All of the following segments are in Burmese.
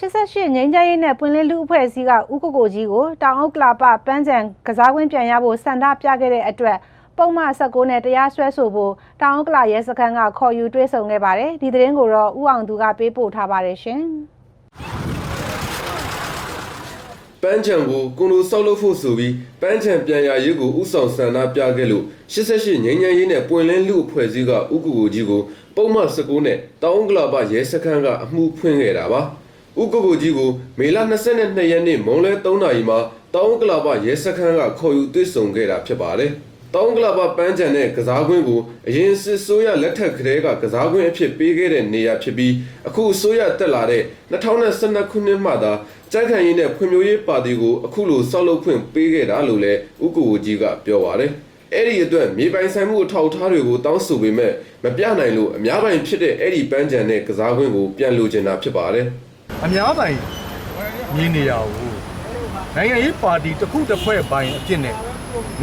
88ငိမ့်ချမ်းရေးနဲ့ပွင့်လင်းလူအဖွဲ့အစည်းကဥက္ကိုကိုကြီးကိုတောင်အုပ်ကလာပပန်းချံကစားကွင်းပြန်ရဖို့စန္ဒပြခဲ့တဲ့အတွက်ပုံမှန်19နဲ့တရားစွဲဆိုဖို့တောင်အုပ်ကလာရဲစခန်းကခေါ်ယူတွဲဆောင်ခဲ့ပါတယ်ဒီသတင်းကိုတော့ဥအောင်သူကပေးပို့ထားပါတယ်ရှင်ပန်းချံကိုကွန်လိုဆောက်လုပ်ဖို့ဆိုပြီးပန်းချံပြန်ရရေးကိုဥဆောင်ဆန္ဒပြခဲ့လို့88ငိမ့်ညမ်းရေးနဲ့ပွင့်လင်းလူအဖွဲ့အစည်းကဥက္ကူကိုကြီးကိုပုံမှန်19နဲ့တောင်းကလာပရဲစခန်းကအမှုဖွင့်ခဲ့တာပါ ဥက္ကူကိုကြီးကိုမေလ22ရက်နေ့မွန်လဲ3နာရီမှာတောင်းကလာပရဲစခန်းကခေါ်ယူတွေ့ဆုံခဲ့တာဖြစ်ပါတယ်တောင်းကလာပပန်းချံနဲ့ကစားကွင်းကိုအရင်စစ်ဆိုးရလက်ထက်ကလေးကကစားကွင်းအဖြစ်ပေးခဲ့တဲ့နေရာဖြစ်ပြီးအခုအစိုးရတက်လာတဲ့2012ခုနှစ်မှသာကြိုက်ခံရင်းနဲ့ဖွံ့ဖြိုးရေးပါတီကိုအခုလိုဆောက်လုပ်ဖွင့်ပေးခဲ့တာလို့လည်းဥက္ကူကြီးကပြောပါတယ်။အဲ့ဒီအတွက်မြေပိုင်ဆိုင်မှုအထောက်အထားတွေကိုတောင်းဆိုပေမဲ့မပြနိုင်လို့အများပိုင်ဖြစ်တဲ့အဲ့ဒီပန်းချံနဲ့ကစားကွင်းကိုပြန်လိုချင်တာဖြစ်ပါတယ်။ အများပိုင်မြင်နေရဘူးနိုင်ငံရေးပါတီတစ်ခုတစ်ဖွဲ့ပိုင်အဖြစ်နဲ့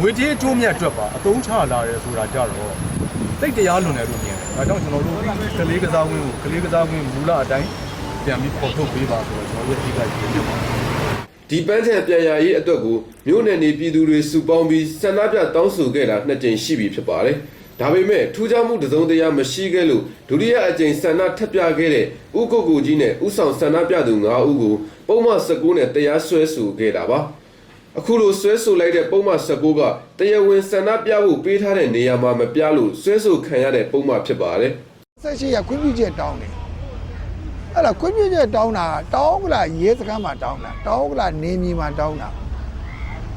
ငွေကြေးအကျိုးမြတ်အတွက်ပါအသုံးချလာရဲဆိုတာကြတော့တိတ်တရားလွန်တယ်လို့မြင်တယ်။ဒါကြောင့်ကျွန်တော်တို့ကလေးကစားဝင်းကိုကလေးကစားဝင်းမူလအတိုင်းပြန်ပြီးပေါ်ထုတ်ပေးပါဆိုတော့ကျွန်တော်တို့အဓိကရည်ရွယ်ပါဒီပန်းချံပြန်ရရေးအတွက်ကိုမြို့နယ်နေပြည်သူတွေစုပေါင်းပြီးဆန္ဒပြတောင်းဆိုခဲ့တာနှစ်ကြိမ်ရှိပြီဖြစ်ပါတယ်။ ဒါပေမဲ့ထူးခြားမှုတစ်စုံတစ်ရာမရှိခဲ့လို့ဒုတိယအကြိမ်ဆန္ဒထပ်ပြခဲ့တဲ့ဥက္ကုတ်ကိုကြီးနဲ့ဥဆောင်ဆန္ဒပြသူ9ဦးကိုပုံမှန်19နဲ့တရားစွဲဆိုခဲ့တာပါ။အခုလိုဆွဲဆိုလိုက်တဲ့ပုံမှန်19ကတရားဝင်ဆန္ဒပြဖို့ပေးထားတဲ့နေရာမှာမပြလို့ဆွဲဆိုခံရတဲ့ပုံမှန်ဖြစ်ပါတယ်။ဆက်ရှိရခွင့်ပြုချက်တောင်းတယ်အဲ့ဒါခွင့်ပြုချက်တောင်းတာတောင်းကလာရဲစခန်းမှာတောင်းတာတောင်းကလာနေမြေမှာတောင်းတာ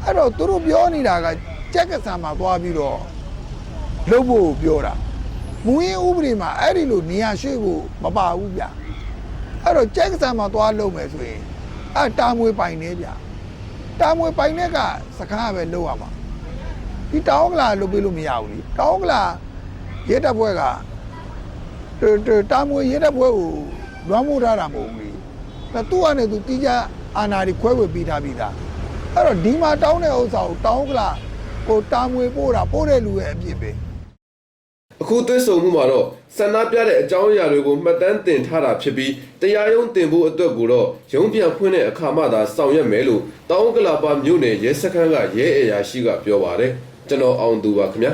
အဲ့တော့သူတို့ပြောနေတာကကြက်ကဆန်မှာသွားပြီးတော့ လုပ်ဖို့ပြောတာမူရင်းဥပဒေမှာအဲ့ဒီလိုနေရာရွှေ့ဖို့မပါဘူးဗျအဲ့တော့ကြက်ကဆန်မှာသွားလုပ်မယ်ဆိုရင်အဲ့တာမွေပိုင်နေဗျတာမွေပိုင်တဲ့ကစခန်းကပဲလုပ်ရမှာဒီတောင်းကလာလုပ်ပေးလို့မရဘူးလေတောင်းကလာရဲတပ်ဖွဲ့ကတူတူတာမွေရဲတဲ့ဘွဲကိုလွမ်းမိုးထားတာမဟုတ်ဘူးလေ။ဒါသူ့အနေနဲ့သူတီးကြအာနာတွေခွဲဝေပြီးထားပြီးသား။အဲ့တော့ဒီမှာတောင်းတဲ့ဥစ္စာကိုတောင်းကလာဟိုတာမွေပို့တာပို့တဲ့လူရဲ့အပြစ်ပဲ။ အခုသွေးဆုံမှုမှာတော့ဆန္ဒပြတဲ့အကြောင်းအရာတွေကိုမှတ်တမ်းတင်ထားတာဖြစ်ပြီးတရားရုံးတင်ဖို့အတွက်ကိုတော့ရုံးပြန်ဖွင့်တဲ့အခါမှသာဆောင်ရွက်မယ်လို့တောင်းကလာပါမြို့နယ်ရဲစခန်းကရဲအရာရှိကပြောပါတယ်ကျွန်တော်အောင်သူပါခင်ဗျာ